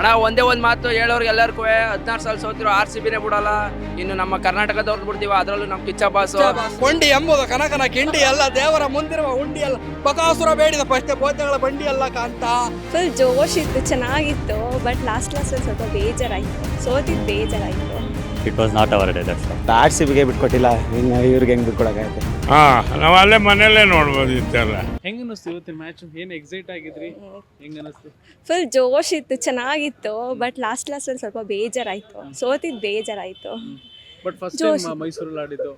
ಅಣ್ಣ ಒಂದೇ ಒಂದು ಮಾತು ಹೇಳೋರ್ಗೆ ಎಲ್ಲರಿಗೂ ಹದಿನಾರು ಸಾಲ ಸೋತಿರೋ ಆರ್ ಸಿ ಬಿನೇ ಬಿಡಲ್ಲ. ಇನ್ನು ನಮ್ಮ ಕರ್ನಾಟಕದವ್ರು ಬಿಡ್ತೀವ ಅದರಲ್ಲೂ ನಮ್ಮ ಕಿಚ್ಚ ಬಾಸು. ಕೊಂಡಿ ಎಂಬುದು ಕನಕನ ಕಿಂಡಿ ಎಲ್ಲ ದೇವರ ಮುಂದಿರುವ ಉಂಡಿ ಅಲ್ಲ. ಬಕಾಸುರ ಬೇಡಿದ ಫಸ್ಟ್ ಬೋತೆಗಳ ಬಂಡಿ ಎಲ್ಲ ಕಾಂತ. ಫುಲ್ ಜೋಶ್ ಇತ್ತು ಚೆನ್ನಾಗಿತ್ತು ಬಟ್ ಲಾಸ್ಟ್ ಲಾಸ್ಟಲ್ಲಿ ಸ್ವಲ್ಪ ಬೇಜಾರಾಯಿತು. ಸೋತಿದ್ದು ಬೇಜಾರಾಯಿತು. It was not our day that's R C ಬಿಗೆ ಬಿಟ್ಕೊಟ್ಟಿಲ್ಲ ಇನ್ನು ಇವ್ರಿಗೆ ಹೆಂಗ್ ಬಿಟ್ಕೊಡಕ್ಕಾಗತ್ತೆ? ಹಾ ನಾವು ಅಲ್ಲೇ ಮನೆಯಲ್ಲೇ ನೋಡ್ಬೋದಿತ್ತಲ್ಲ ಹೆಂಗ್ ಅನಿಸ್ತು ಇವತ್ತಿನ ಮ್ಯಾಚ್ ಏನ್ ಎಕ್ಸೈಟ್ ಆಗಿದ್ರಿ? ಹೆಂಗ್ ಅನಿಸ್ತು? ಫುಲ್ ಜೋಶ್ ಇತ್ತು ಚೆನ್ನಾಗಿತ್ತು ಬಟ್ ಲಾಸ್ಟ್ ಲಾಸ್ಟಲ್ಲಿ ಸ್ವಲ್ಪ ಬೇಜಾರಾಯಿತು. ಸೋತಿದ್ದು ಬೇಜಾರಾಯಿತು. But first. ಟೈಮ್ ಮೈಸೂರಲ್ಲಿ ಆಡಿದ್ದು.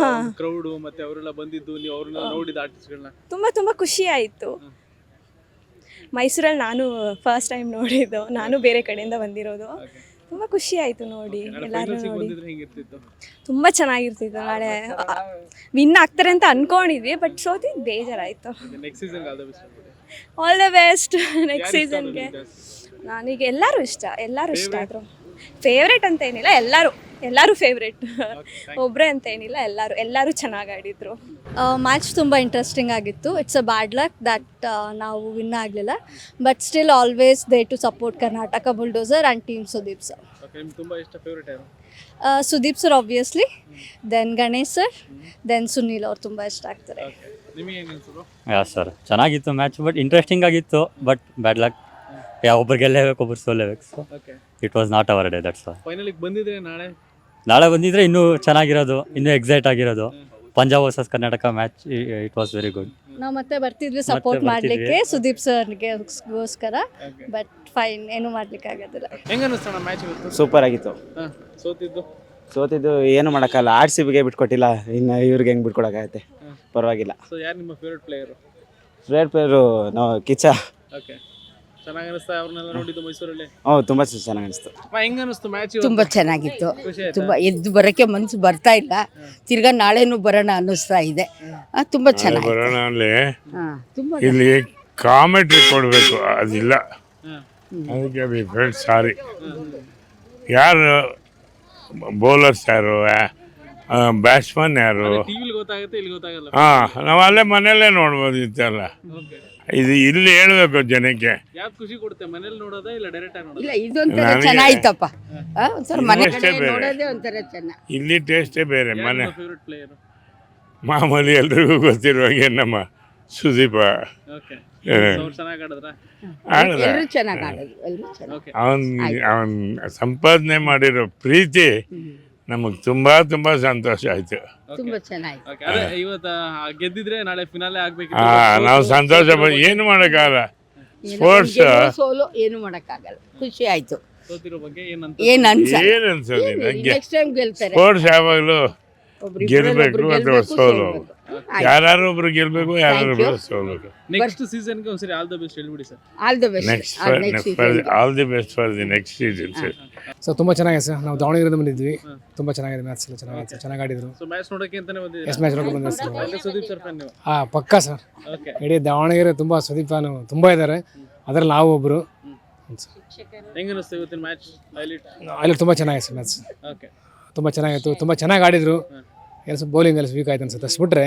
ಹಾಂ. ಕ್ರೌಡು ಮತ್ತೆ ಅವರೆಲ್ಲ ಬಂದಿದ್ದು ನೀವು ಅವ್ರನ್ನ ನೋಡಿದ ಆರ್ಟಿಸ್ಟ್ಗಳನ್ನ ತುಂಬ ತುಂಬ ಖುಷಿ ಆಯ್ತು. ಮೈಸೂರಲ್ಲಿ ನಾನು ಫಸ್ಟ್ ಟೈಮ್ ನೋಡಿದ್ದು. ನಾನು ಬೇರೆ ಕಡೆಯಿಂದ ಬಂದಿರೋದು. ತುಂಬ ಖುಷಿ ಆಯಿತು ನೋಡಿ ಎಲ್ಲರೂ ನೋಡಿ. ತುಂಬಾ ಚೆನ್ನಾಗಿರ್ತಿತ್ತು ನಾಳೆ. ವಿನ್ ಆಗ್ತಾರೆ ಅಂತ ಅನ್ಕೊಂಡಿದ್ವಿ ಬಟ್ ಸೋತಿ ಬೇಜಾರಾಯ್ತು. ಆಲ್ ದ ಬೆಸ್ಟ್ ನೆಕ್ಸ್ಟ್ ಸೀಸನ್ಗೆ ನನಗೆ ಎಲ್ಲರೂ ಇಷ್ಟ ಎಲ್ಲರೂ ಇಷ್ಟ ಆದರು. ಫೇವ್ರೇಟ್ ಅಂತ ಏನಿಲ್ಲ ಎಲ್ಲರೂ ಎಲ್ಲರೂ ಫೇವ್ರೇಟ್ ಒಬ್ಬರೇ ಅಂತ ಏನಿಲ್ಲ ಎಲ್ಲರೂ ಎಲ್ಲರೂ ಚೆನ್ನಾಗಿ ಆಡಿದ್ರು. ಮ್ಯಾಚ್ ತುಂಬ ಇಂಟ್ರೆಸ್ಟಿಂಗ್ ಆಗಿತ್ತು. It's a bad luck that ನಾವು ವಿನ್ ಆಗಲಿಲ್ಲ. But still always they to support Karnataka bulldozer and team Sudeep sir okay ತುಂಬಾ ಇಷ್ಟ ಫೇವ್ರೇಟ್ ಯಾರು Sudeep sir obviously then Ganesh sir then Sunil ಅವ್ರು ತುಂಬ ಇಷ್ಟ ಆಗ್ತಾರೆ. ಓಕೆ ನಿಮಗೆ ಹೆಂಗ್ ಯಾ ಸರ್ ಚೆನ್ನಾಗಿತ್ತು ಮ್ಯಾಚ್ ಬಟ್ ಇಂಟ್ರೆಸ್ಟಿಂಗ್ ಆಗಿತ್ತು ಬಟ್ ಬ್ಯಾಡ್ ಲಕ್ ಯಾ ಒಬ್ರು ಗೆಲ್ಲೇಬೇಕು ಒಬ್ರು ಸೋಲೇಬೇಕು so okay it was not our day that's ಫೈನಲಿಗೆ ಬಂದಿದ್ರೆ ನಾಳೆ? ನಾಳೆ ಬಂದಿದ್ರೆ ಇನ್ನೂ ಚೆನ್ನಾಗಿರೋದು ಇನ್ನೂ ಎಕ್ಸೈಟ್ ಆಗಿರೋದು. Punjab versus Karnataka match it was very good ನಾವು ಮತ್ತೆ ಬರ್ತಿದ್ವಿ ಸಪೋರ್ಟ್ ಮಾಡ್ಲಿಕ್ಕೆ ಸುದೀಪ್ ಸರ್ಗೆ ಗೋಸ್ಕರ. ಬಟ್ ಫೈನ್ ಏನು ಮಾಡ್ಲಿಕ್ಕೆ ಆಗೋದಿಲ್ಲ. ಹೆಂಗ್ ಅನಿಸ್ತು ಮ್ಯಾಚ್ ಇವತ್ತು? ಸೂಪರ್ ಆಗಿತ್ತು. ಹಾ ಸೋತಿದ್ದು? ಸೋತಿದ್ದು ಏನು ಮಾಡೋಕ್ಕಲ್ಲ ಆರ್ ಸಿ ಬಿಗೆ ಬಿಟ್ಕೊಟ್ಟಿಲ್ಲ ಇನ್ನು ಇವ್ರಿಗೆ ಹೆಂಗ್ ಬಿಟ್ಕೊಡಕ್ಕಾಗತ್ತೆ? ಪರವಾಗಿಲ್ಲ. ಸೊ ಯಾರು ನಿಮ್ಮ ಫೇವ್ರೇಟ್ ಪ್ಲೇಯರು ಫೇವ್ರೇಟ್ ಪ್ಲೇಯರು ನಾವು ಕಿಚ್ಚ. ಓಕೆ ಚೆನ್ನಾಗಿ ಅನಿಸ್ತಾ ಅವ್ರನ್ನೆಲ್ಲ ನೋಡಿದ್ದು ಮೈಸೂರಲ್ಲಿ? ಹ್ಞೂ ತುಂಬ ಚೆನ್ನಾಗಿ ಅನಿಸ್ತು ಅಮ್ಮ, ಹೆಂಗ್ ಅನಿಸ್ತು ಮ್ಯಾಚ್ ತುಂಬ ಚೆನ್ನಾಗಿತ್ತು. ತುಂಬಾ ಆಯ್ತಾ? ತುಂಬ ಎದ್ದು ಬರೋಕ್ಕೆ ಮನಸ್ಸು ಬರ್ತಾ ಇಲ್ಲ. ತಿರ್ಗಾ ನಾಳೆನೂ ಬರೋಣ ಅನ್ನಿಸ್ತಾ ಇದೆ. ಆ, ತುಂಬ ಚೆನ್ನಾಗಿ ಬರೋಣ ಅಲ್ಲಿ. ಹಾಂ ತುಂಬ ಇಲ್ಲಿ ಕಾಮೆಂಟ್ರಿ ಕೊಡಬೇಕು ಅದಿಲ್ಲ. ಹಾ. ಅದಕ್ಕೆ ಸಾರಿ ಯಾರು? ಬೌಲರ್ಸ್ ಯಾರು? ಬ್ಯಾಟ್ಸ್ಮನ್ ಯಾರು? ಟಿವಿಲಿ ಗೊತ್ತಾಗುತ್ತೆ ಇಲ್ಲಿ ಗೊತ್ತಾಗಲ್ಲ. ಹಾ ನಾವು ಅಲ್ಲೇ ಮನೆಯಲ್ಲೇ ನೋಡ್ಬೋದಿತ್ತಲ್ಲ ಓಕೆ ಇದು ಇಲ್ಲಿ ಹೇಳ್ಬೇಕು ಜನಕ್ಕೆ. ಯಾವ್ದು ಖುಷಿ ಕೊಡುತ್ತೆ? ಮನೇಲಿ ನೋಡೋದಾ ಇಲ್ಲ ಡೈರೆಕ್ಟ್ ಆಗಿ ಇಲ್ಲ ನೋಡೋದಾ ಇದೊಂಥರ ನನಗೆ- ಚೆನ್ನಾಗಿತ್ತಪ್ಪ ಆ, ಒಂಥರ ಮನೆ ಕಡೆ ಬೇರೆ. ನೋಡೋದೇ ಒಂಥರ ಚೆನ್ನ ಇಲ್ಲಿ ಟೇಸ್ಟೇ ಬೇರೆ ಮನೆ. ಫೇವ್ರೇಟ್ ಪ್ಲೇಯರ್ ಮಾಮೂಲಿ ಎಲ್ರಿಗೂ ಗೊತ್ತಿರುವ ಹಾಗೆ ನಮ್ಮ ಸುದೀಪ. ಓಕೆ ಏ, ಅವ್ರು ಚೆನ್ನಾಗಿ ಆಡಿದ್ರ? ಆಡ್ದ ಎಲ್ಲರೂ ಚೆನ್ನಾಗಿ ಆಡೋದು ಎಲ್ಲರೂ ಚೆನ್ನಾಗಿ. ಓಕೆ ಅವನ್ ಅವನ್ ಸಂಪಾದನೆ ಮಾಡಿರೋ ಪ್ರೀತಿ ನಮಗೆ ತುಂಬಾ ತುಂಬಾ ಸಂತೋಷ ಆಯ್ತು. ತುಂಬಾ ಚೆನ್ನಾಗಿ ಓಕೆ ಅದೇ ಇವತ್ತು ಆ, ಗೆದ್ದಿದ್ರೆ ನಾಳೆ ಫಿನಾಲೆ ಹಾ ಆಗ್ಬೇಕಿತ್ತು ನಾವು ಸಂತೋಷ ಪಡ್- ಏನು ಮಾಡೋಕ್ಕಾಗಲ್ಲ. ಏನೋ ಸ್ಪೋರ್ಟ್ಸ್ ಸೋಲು ಏನು ಮಾಡೋಕ್ಕಾಗಲ್ಲ. ಖುಷಿ ಆಯ್ತು. ಸೋತಿರೋ ಬಗ್ಗೆ ಏನಂತ ಏನ್ ಅನ್ಸಲ್ಲ. ಏನು ಅನ್ಸೋದು ನಂಗೆ? ನೆಕ್ಸ್ಟ್ ಟೈಮ್ ಗೆಲ್ತಾರೆ. ಸ್ಪೋರ್ಟ್ಸ್ ಯಾವಾಗಲೂ ಒಬ್ರು ಇಬ್ರಲ್ಲಿ ಗೆಲ್ಬೇಕು ಒಬ್ರು ಅಥವಾ ಸೋಲು. ಸೋಲ್ಬೇಕು. ಯಾರು ಒಬ್ರು ಗೆಲ್ಬೇಕು ಯಾರು ನೆಕ್ಸ್ಟ್ ಸೋಲ್ಬೇಕು. ನೆಕ್ಸ್ಟ್ ಸೀಸನ್ಗೆ ಒಂದ್ಸರಿ ಆಲ್ ದ ಬೆಸ್ಟ್ ಹೇಳ್ಬಿಡಿ sir. All the best next all the best for the next season sir so ತುಂಬಾ ಚೆನ್ನಾಗಿದೆ ಸರ್. ನಾವು ದಾವಣಗೆರೆಯಿಂದ ಬಂದಿದ್ವಿ. ತುಂಬಾ ಚೆನ್ನಾಗಿದೆ ಮ್ಯಾಚ್ ಎಲ್ಲ ಚೆನ್ನಾಗಿದೆ ಚೆನ್ನಾಗಿ ಆಡಿದ್ರು. ಸೊ ಮ್ಯಾಚ್ ನೋಡೋಕೆ ಅಂತಾನೆ ಎಸ್ ಮ್ಯಾಚ್ ನೋಡಕ್ಕೆ ಬಂದಿದ್ದೀರಾ ಸರ್. ಅಲ್ಲೇ ಸುದೀಪ್ ಸರ್ ಫ್ಯಾನ್ ನೀವು? ಹಾಂ ಪಕ್ಕಾ ಸರ್. ಓಕೆ ಇಡೀ ದಾವಣಗೆರೆ ತುಂಬಾ ಸುದೀಪ್ ಫ್ಯಾನ್ ತುಂಬಾ ಇದ್ದಾರೆ. ಅದರಲ್ಲಿ ನಾವು ಒಬ್ರು. ಹೆಂಗ ಅನಿಸ್ತು ಇವತ್ತಿನ ಮ್ಯಾಚ್ ಹೈಲೈಟ್ ಹೈಲೈಟ್ ತುಂಬಾ ಚೆನ್ನಾಗಿದೆ ಸರ್ ಮ್ಯಾಚ್ ಓಕೆ ತುಂಬಾ ಚೆನ್ನಾಗಿತ್ತು. ತುಂಬಾ ಚೆನ್ನಾಗಿ ಆಡಿದ್ರು. ಎಲ್ಲ ಸ್ವಲ್ಪ ಬೌಲಿಂಗ್ ಎಲ್ಲ ವೀಕ್ ಆಯ್ತು ಅನ್ಸುತ್ತೆ. ಅಷ್ಟು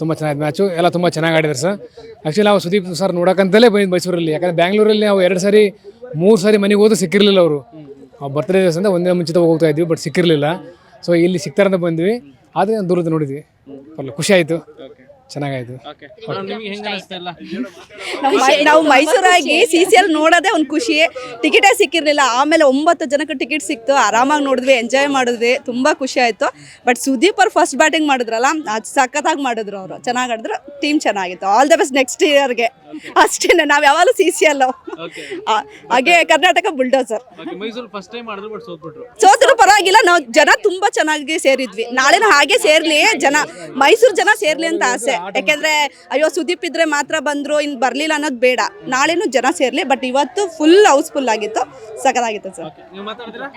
ತುಂಬ ಚೆನ್ನಾಗಿತ್ತು ಮ್ಯಾಚು ಎಲ್ಲ ತುಂಬ ಚೆನ್ನಾಗಿ ಆಡಿದ್ರು ಸರ್. ಆ್ಯಕ್ಚುಲಿ ನಾವು ಸುದೀಪ್ ಸರ್ ನೋಡೋಕ್ಕಂತಲೇ ಬಂದಿದ್ದು ಮೈಸೂರಲ್ಲಿ. ಯಾಕಂದರೆ ಬ್ಯಾಂಗ್ಳೂರಲ್ಲಿ ನಾವು ಎರಡು ಸಾರಿ, ಮೂರು ಸಾರಿ ಮನೆಗೆ ಹೋದ್ರು ಸಿಕ್ಕಿರಲಿಲ್ಲ ಅವರು. ಬರ್ತ್ಡೇ ದಿವಸ ಅಂತ ಒಂದೇ ಮುಂಚಿತ ಹೋಗ್ತಾ ಇದ್ವಿ ಬಟ್ ಸಿಕ್ಕಿರಲಿಲ್ಲ. ಸೊ ಇಲ್ಲಿ ಸಿಗ್ತಾರಂತ ಬಂದ್ವಿ. ಆದರೆ ದೂರದ ನೋಡಿದ್ವಿ. ಪರ್ಲ ಖುಷಿ ಆಯಿತು. ಚೆನ್ನಾಗಾಯಿತು. ಓಕೆ. ನಿಮಗೆ ಹೆಂಗ ಅನಿಸ್ತಾ ನಾವು ಮೈಸೂರಾಗಿ ಸಿ ಸಿ ಎಲ್ ನೋಡೋದೇ ಒಂದು ಖುಷಿ. ಟಿಕೆಟೇ ಸಿಕ್ಕಿರಲಿಲ್ಲ. ಆಮೇಲೆ ಒಂಬತ್ತು ಜನಕ್ಕೆ ಟಿಕೆಟ್ ಸಿಕ್ತು. ಆರಾಮಾಗಿ ನೋಡಿದ್ವಿ ಎಂಜಾಯ್ ಮಾಡಿದ್ವಿ. ತುಂಬ ಖುಷಿ ಆಯಿತು. ಬಟ್ ಸುದೀಪ್ ಅವ್ರು ಫಸ್ಟ್ ಬ್ಯಾಟಿಂಗ್ ಮಾಡಿದ್ರಲ್ಲ ಅದು ಸಖತ್ತಾಗಿ ಮಾಡಿದ್ರು ಅವರು. ಚೆನ್ನಾಗಿ ಆಡಿದ್ರು. ಟೀಮ್ ಚೆನ್ನಾಗಿತ್ತು. ಆಲ್ ದ ಬೆಸ್ಟ್ ನೆಕ್ಸ್ಟ್ ಇಯರ್ಗೆ ಅಷ್ಟೇ ನಾವು ಯಾವಾಗಲೂ ಸಿ ಸಿ ಎಲ್ ಓಕೆ ಹಾಗೆ Karnataka bulldozer okay first time ಮಾಡಿದ್ರು ಬಟ್ ಸೋತ್ಬಿಟ್ರು. ಸೋತರು ಪರವಾಗಿಲ್ಲ. ನಾವು ಜನ ತುಂಬಾ ಚೆನ್ನಾಗಿ ಸೇರಿದ್ವಿ. ನಾಳೆನೂ ಹಾಗೆ ಸೇರ್ಲಿ ಜನ ಮೈಸೂರು ಜನ ಸೇರ್ಲಿ ಅಂತ ಆಸೆ. ಯಾಕೆಂದ್ರೆ ಅಯ್ಯೋ ಸುದೀಪ್ ಇದ್ರೆ ಮಾತ್ರ ಬಂದ್ರು ಇನ್ ಬರ್ಲಿಲ್ಲ ಅನ್ನೋದು ಬೇಡ. ನಾಳೆನೂ ಜನ ಸೇರ್ಲಿ ಬಟ್ ಇವತ್ತು ಫುಲ್ ಹೌಸ್ಫುಲ್ ಆಗಿತ್ತು. ಸಖತ್ತಾಗಿತ್ತು ಸರ್. ಓಕೆ ನೀವು ಮಾತಾಡ್ತೀರಾ?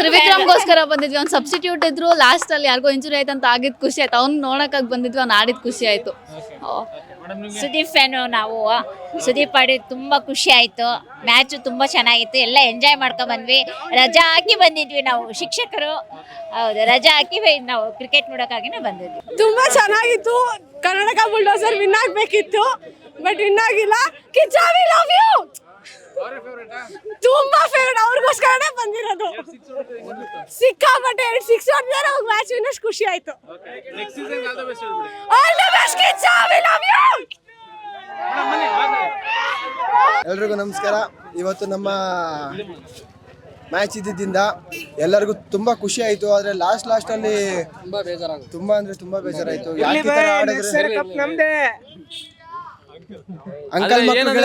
ತ್ರಿವಿಕ್ರಮ್ಗೋಸ್ಕರ ಬಂದಿದ್ವಿ. ಅವ್ನು ಸಬ್ಸ್ಟಿಟ್ಯೂಟ್ ಇದ್ರು ಲಾಸ್ಟ್ ಅಲ್ಲಿ ಯಾರಿಗೋ ಇಂಜುರಿ ಆಯ್ತು ಅಂತ ಆಗಿದ್ ಖುಷಿ ಆಯ್ತು. ಅವ್ನು ನೋಡಕ್ಕಾಗಿ ಬಂದಿದ್ವಿ ಅವ್ನ ಆಡಿದ್ ಖುಷಿ ಆಯ್ತು. ಸುದೀಪ್ ಫ್ಯಾನು ನಾವು. ಸುದೀಪ್ ಆಡಿ ತುಂಬಾ ಖುಷಿ ಆಯ್ತು. ಮ್ಯಾಚ್ ತುಂಬಾ ಚೆನ್ನಾಗಿತ್ತು. ಎಲ್ಲ ಎಂಜಾಯ್ ಮಾಡ್ಕೊಂಡ್ ಬಂದ್ವಿ. ರಜಾ ಹಾಕಿ ಬಂದಿದ್ವಿ ನಾವು ಶಿಕ್ಷಕರು. ಹೌದು ರಜಾ ಹಾಕಿ ನಾವು ಕ್ರಿಕೆಟ್ ನೋಡೋಕ್ಕಾಗಿನೇ ಬಂದಿದ್ವಿ. ತುಂಬಾ ಚೆನ್ನಾಗಿತ್ತು. ಕರ್ನಾಟಕ ಬುಲ್ಡೋಸರ್ ವಿನ್ ಆಗ್ಬೇಕಿತ್ತು ಬಟ್ ವಿನ್ ಆಗಿಲ್ಲ. ಕಿಚಾವಿ ಲವ್ ಯು ತುಂಬಾ ಫೇವ್ರೇಟ್ ಅವ್ರಿಗೋಸ್ಕರನೇ ಬಂದಿರೋದು. ಸಿಕ್ಕಾಪಟ್ಟೆ ಎರಡು ಸಿಕ್ಸ್ ಹೊಡೆದ್ರೆ ಅವ್ರಿಗೆ ಮ್ಯಾಚ್ ಇನ್ನಷ್ಟು ಖುಷಿ ಆಯ್ತು. Next season all the best ಹೇಳ್ಬಿಡಿ. All the best Kichcha love you ಎಲ್ರಿಗೂ ನಮಸ್ಕಾರ. ಇವತ್ತು ನಮ್ಮ ಮ್ಯಾಚ್ ಇದ್ದಿದ್ದರಿಂದ ಎಲ್ಲರಿಗೂ ತುಂಬಾ ಖುಷಿ ಆಯ್ತು. ಆದ್ರೆ ಲಾಸ್ಟ್ ಲಾಸ್ಟಲ್ಲಿ ತುಂಬಾ ಬೇಜಾರಾಗುತ್ತೆ. ತುಂಬಾ ಅಂದ್ರೆ ತುಂಬಾ ಬೇಜಾರಾಯ್ತು. ಅಂಕಲ್ ಮಕ್ಕಳ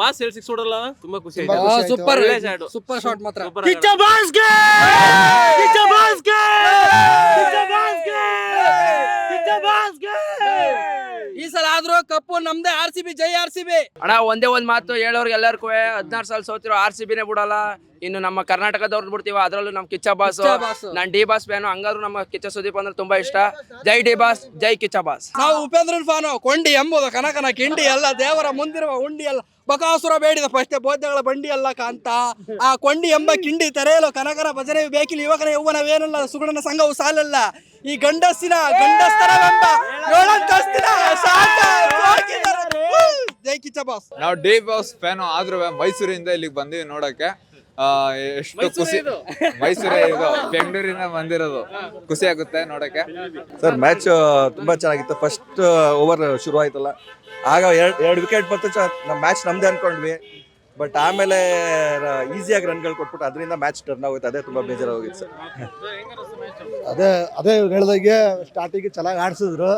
ಬಾಸ್ ಹೇಳಿ ಸಿಕ್ಸ್ ಹೊಡಲ್ಲ ತುಂಬಾ ಖುಷಿ ತುಂಬಾ ಖುಷಿ ಆಯ್ತು. ಸೂಪರ್ ಸೂಪರ್ ಶಾಟ್ ಮಾತ್ರ ಈ ಸಲ ಆದ್ರೂ ಕಪ್ಪು ನಮ್ದೇ ಆರ್ ಸಿ ಬಿ ಜೈ ಆರ್ ಸಿ ಬಿ ಅಣ್ಣ ಒಂದೇ ಒಂದ್ ಮಾತು ಹೇಳೋರ್ಗೆ ಎಲ್ಲರಿಗೂ ಹದಿನಾರು ಸಾಲ ಸೋತಿರೋ ಆರ್ ಸಿ ಬಿನೇ ಬಿಡಲ್ಲ. ಇನ್ನು ನಮ್ಮ ಕರ್ನಾಟಕದವ್ರು ಬಿಡ್ತೀವ ಅದ್ರಲ್ಲೂ ನಮ್ ಕಿಚ್ಚ ಬಾಸ್. ನಾನ್ ಡಿ ಬಾಸ್ ಫ್ಯಾನು ಹಂಗಾದ್ರು ನಮ್ಮ ಕಿಚ್ಚ ಸುದೀಪ್ ಅಂದ್ರೆ ತುಂಬಾ ಇಷ್ಟ. ಜೈ ಡಿ ಬಾಸ್ ಜೈ ಕಿಚ್ಚ ಬಾಸ್. ನಾವು ಉಪೇಂದ್ರನ್ ಫಾನು ಕೊಂಡಿ ಎಂಬುದು ಕನಕನ ಕಿಂಡಿ ಅಲ್ಲ ದೇವರ ಮುಂದಿರುವ ಉಂಡಿ ಅಲ್ಲ. ಬಕಾಸುರ ಬೇಡಿದ ಫಸ್ಟ್ ಬೋಧ್ಯಗಳ ಬಂಡಿ ಅಲ್ಲ ಕಾಂತ. ಆ ಕೊಂಡಿ ಎಂಬ ಕಿಂಡಿ ತೆರೆಯಲು ಕನಕನ ಭಜನೆ ಬೇಕಿಲ್ಲ ಯುವಕನ ಯೌವನವೇನಲ್ಲ ಸುಗುಣನ ಸಂಘವು ಸಾಲಲ್ಲ. ಈ ಗಂಡಸ್ಸಿನ ಗಂಡಸ್ತರವೆಂಬ ಬಾಸ್ ನಾವು ಡೇ ಬಾಸ್ ಫ್ಯಾನ್ ಆದ್ರೂ ಮೈಸೂರಿಂದ ಇಲ್ಲಿಗೆ ಬಂದಿವಿ ನೋಡಕ್ಕೆ ಆ, ಎಷ್ಟು ಖುಷಿ ಮೈಸೂರೇ ಇದು. ಬೆಂಗಳೂರಿಂದ ಬಂದಿರೋದು. ಖುಷಿ ಆಗುತ್ತೆ ನೋಡಕ್ಕೆ ಸರ್ ಮ್ಯಾಚ್ ತುಂಬಾ ಚೆನ್ನಾಗಿತ್ತು. ಫಸ್ಟ್ ಓವರ್ ಶುರು ಆಯ್ತಲ್ಲ ಆಗ ಎರಡು ಎರಡು ವಿಕೆಟ್ ಬಂತು ನಮ್ಮ ಮ್ಯಾಚ್ ನಮ್ದೇ ಅನ್ಕೊಂಡ್ವಿ. ಬಟ್ ಆಮೇಲೆ ಈಸಿಯಾಗಿ ರನ್ಗಳು ಕೊಟ್ಬಿಟ್ಟು ಅದರಿಂದ ಮ್ಯಾಚ್ ಟರ್ನ್ ಆಗುತ್ತೆ ಅದೇ ತುಂಬಾ ಬೇಜಾರಾಗೋಗಿತ್ತು ಸರ್. ಅದೇ ಅದೇ ಹೇಳ್ದಾಗೆ ಸ್ಟಾರ್ಟಿಂಗ್ ಚೆನ್ನಾಗಿ ಆಡಿಸಿದ್ರು.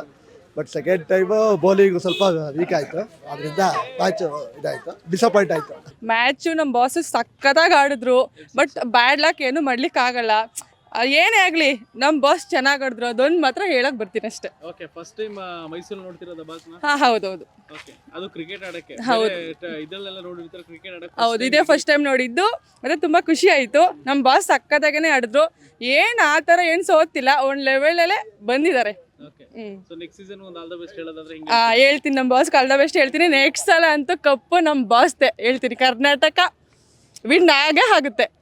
ಬಟ್ ಸೆಕೆಂಡ್ ಟೈಮು ಬೌಲಿಂಗ್ ಸ್ವಲ್ಪ ವೀಕ್ ಆಯ್ತು. ಅದರಿಂದ ಮ್ಯಾಚ್ ಇದಾಯಿತು. ಡಿಸಪಾಯಿಂಟ್ ಆಯ್ತು. ಮ್ಯಾಚು ನಮ್ಮ ಬಾಸ್ ಸಕ್ಕತ್ತಾಗಿ ಆಡಿದ್ರು. ಬಟ್ ಬ್ಯಾಡ್ ಲಕ್ ಏನು ಮಾಡ್ಲಿಕ್ಕೆ ಆಗಲ್ಲ. ಏನೇ ಆಗಲಿ ನಮ್ ಬಾಸ್ ಚೆನ್ನಾಗಿ ಆಡಿದ್ರು. ಅದೊಂದು ಮಾತ್ರ ಹೇಳಕ್ ಬರ್ತೀನಿ ಅಷ್ಟೇ. ಓಕೆ ಫಸ್ಟ್ ಟೈಮ್ ಮೈಸೂರು ನೋಡ್ತಿರೋದ ಬಾಸ್ ಹಾಂ ಹೌದೌದು. ಓಕೆ ಅದು ಕ್ರಿಕೆಟ್ ಆಡಕ್ಕೆ. ಹೌದು. ನೋಡಿರ್ತಾರೆ ಕ್ರಿಕೆಟ್ ಆಡಕ್ಕೆ? ಹೌದು ಇದೇ ಫಸ್ಟ್ ಟೈಮ್ ನೋಡಿದ್ದು. ಮತ್ತೆ ತುಂಬ ಖುಷಿ ಆಯ್ತು. ನಮ್ ಬಾಸ್ ಸಕ್ಕತ್ತಾಗೇ ಆಡಿದ್ರು. ಏನು ಆ ಥರ ಏನು ಸೋತಿಲ್ಲ. ಒಂದು ಲೆವೆಲಲ್ಲೇ ಬಂದಿದ್ದಾರೆ. ಓಕೆ ಹ್ಞೂ ಸೊ ನೆಕ್ಸ್ಟ್ ಸೀಸನ್ ಒಂದು ಆಲ್ ದ ಬೆಸ್ಟ್ ಹೇಳೋದಾದ್ರೆ ಹಿಂಗೆ ಆ, ಹೇಳ್ತೀನಿ ನಮ್ಮ ಬಾಸ್ ಕಳ್ದ ಬೆಸ್ಟ್ ಹೇಳ್ತೀನಿ. ನೆಕ್ಸ್ಟ್ ಸಲ ಅಂತೂ ಕಪ್ಪು ನಮ್ಮ ಬಾಸ್ದೆ ಹೇಳ್ತೀನಿ ಕರ್ನಾಟಕ ವಿನ್ ಆಗೇ ಆಗುತ್ತೆ.